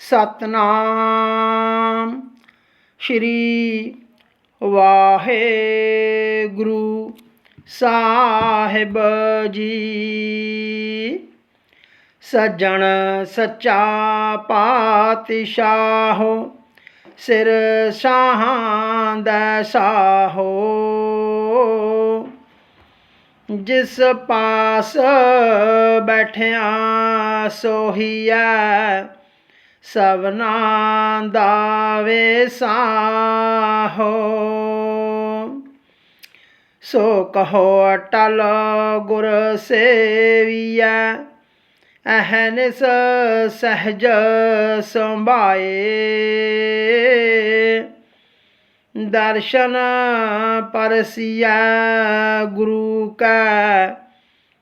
ਸਤਨਾਮ। ਸ਼੍ਰੀ ਵਾਹਿਗੁਰੂ ਸਾਹਿਬ ਜੀ। ਸੱਜਣ ਸੱਚਾ ਪਾਤਸ਼ਾਹ, ਸਿਰ ਸਾਹਾਂ ਦਾ ਸਾਹੋ। ਜਿਸ ਪਾਸ ਬੈਠਿਆ ਸੋਹੀਐ ਸਭਨਾ ਦਾ ਵੇਸਾਹੋ ਸੋ ਕਹੋ ਅਟਲ ਗੁਰ ਸੇਵੀਐ ਅਹਨਿਸ ਸਹਜ ਸੰਭਾਏ। ਦਰਸ਼ਨ ਪਰਸਿਆ ਗੁਰੂ ਕੈ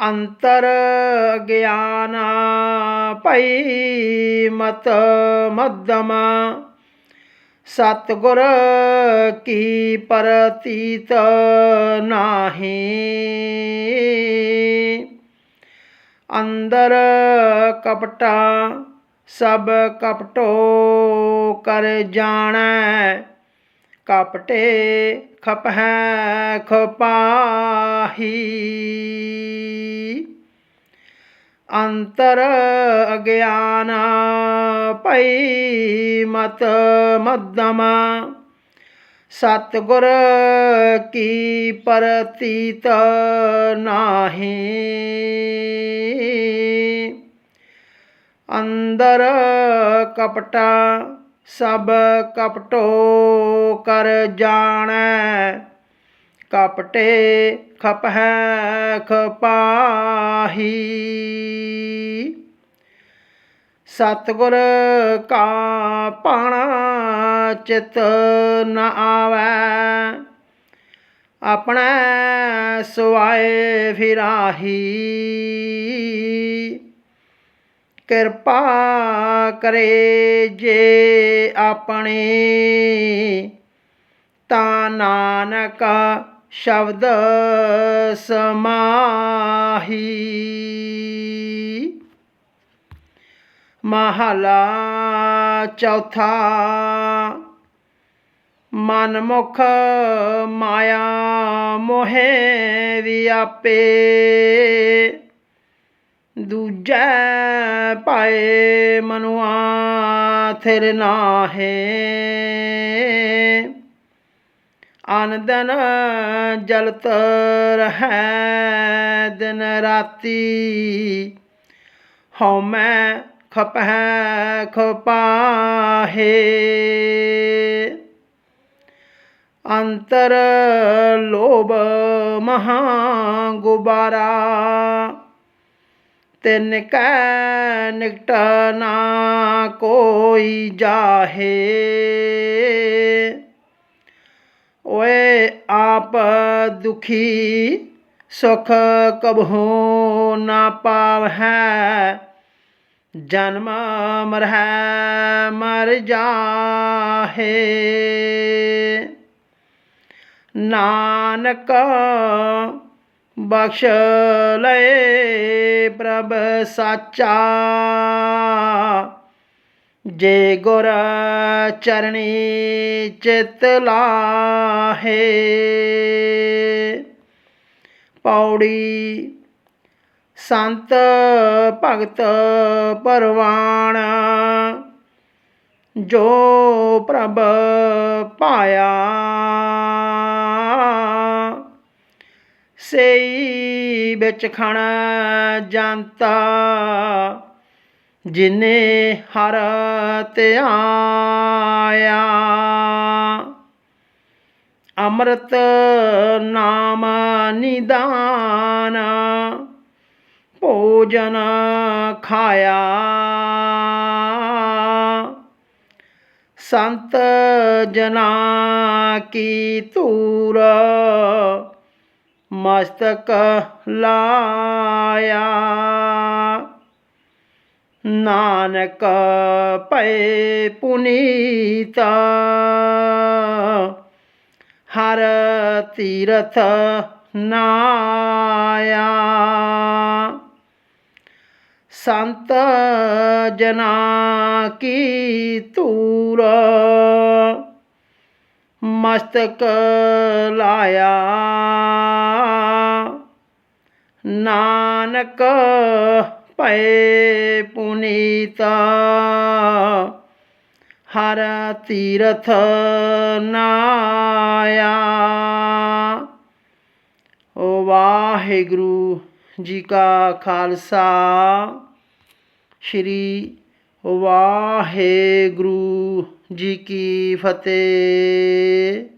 ਅੰਤਰ ਗਿਆਨ ਭਈ ਮਤ ਮੱਧਮ। ਸਤਗੁਰ ਕੀ ਪ੍ਰਤੀਤ ਨਾਹੀ। ਅੰਦਰ ਕਪਟਾ ਸਭ ਕਪਟੋ ਕਰ ਜਾਣੈ। ਕਪਟੇ ਖਪਹਿ ਖਪਾਹੀ। ਅੰਤਰ ਅਗਿਆਨ ਭਈ ਮਤ ਮਦਮ ਸਤਗੁਰ ਕੀ ਪ੍ਰਤੀਤ ਨਾਹੀ। ਅੰਦਰ ਕਪਟਾ ਸਭ ਕਪਟੋ ਕਰ ਜਾਣੈ। ਕਪਟੇ ਖਪਹਿ ਖਪਾਹੀ ਸਤਗੁਰ ਕਾ ਪਾਣਾ ਚਿਤ ਨ ਆਵੈ। ਆਪਣੇ ਸੁਆਏ ਫਿਰਾਹੀ। ਕਿਰਪਾ ਕਰੇ ਜੇ ਆਪਣੇ। ਤਾਂ ਨਾਨਕ ਸ਼ਬਦ ਸਮਾਹੀ। ਮਹਲਾ ਚੌਥਾ। ਮਨਮੁਖ ਮਾਇਆ ਮੋਹਿ ਵਿਆਪੇ। ਦੂਜੈ ਪਾਏ ਮਨੁਆ ਥਿਰ ਨਾਹੇ। ਅਨੰਦਨ ਜਲਤ ਰਹੈ ਦਿਨ ਰਾਤੀ। ਹਉਮੈ ਖਪਹਿ ਖਪਾਹੇ। ਅੰਤਰ ਲੋਭ ਮਹਾ ਗੁਬਾਰਾ। ਤਿਨ ਕੈ ਨਿਕਟ ਨਾ ਕੋਈ ਜਾਹੇ। ਓਏ ਆਪ ਦੁਖੀ ਸੁਖ ਕਬਹੂ ਨਾ ਪਾਵਹਿ ਜਨਮ ਮਰਹਿ ਮਰ ਜਾਹੇ ਨਾਨਕ ਬਖਸ਼ ਲਏ ਪ੍ਰਭ ਸਾਚਾ ਜੇ ਗੁਰ ਚਰਣੀ ਚਿਤ ਲਾਹੇ। ਪੌੜੀ ਸੰਤ ਭਗਤ ਪਰਵਾਣ ਜੋ ਪ੍ਰਭ ਪਾਇਆ। ਸਈ ਵਿੱਚ ਖਣ ਜੰਤਾ ਜਿਨੇ ਹਰ ਧਿਆਇਆ ਅੰਮ੍ਰਿਤ ਨਾਮ ਨਿਦਾਨ ਭੋਜਨ ਖਾਇਆ। ਸੰਤ ਜਨਾ ਕੀ ਧੂਰ ਮਸਤਕ ਲਾਇਆ। ਨਾਨਕ ਭਏ ਪੁਨੀਤ ਹਰ ਤੀਰਥ ਨਾਇਆ। ਸੰਤ ਜਨਾ ਕੀ ਧੂਰ ਮਸਤਕ ਲਾਇਆ। ਨਾਨਕ ਭਏ ਪੁਨੀਤਾ, ਹਰ ਤੀਰਥ ਨਾਇਆ। ਓ ਵਾਹਿਗੁਰੂ ਜੀ ਕਾ ਖਾਲਸਾ, ਸ਼੍ਰੀ ਵਾਹਿਗੁਰੂ ਜੀ ਕੀ ਫਤਿਹ।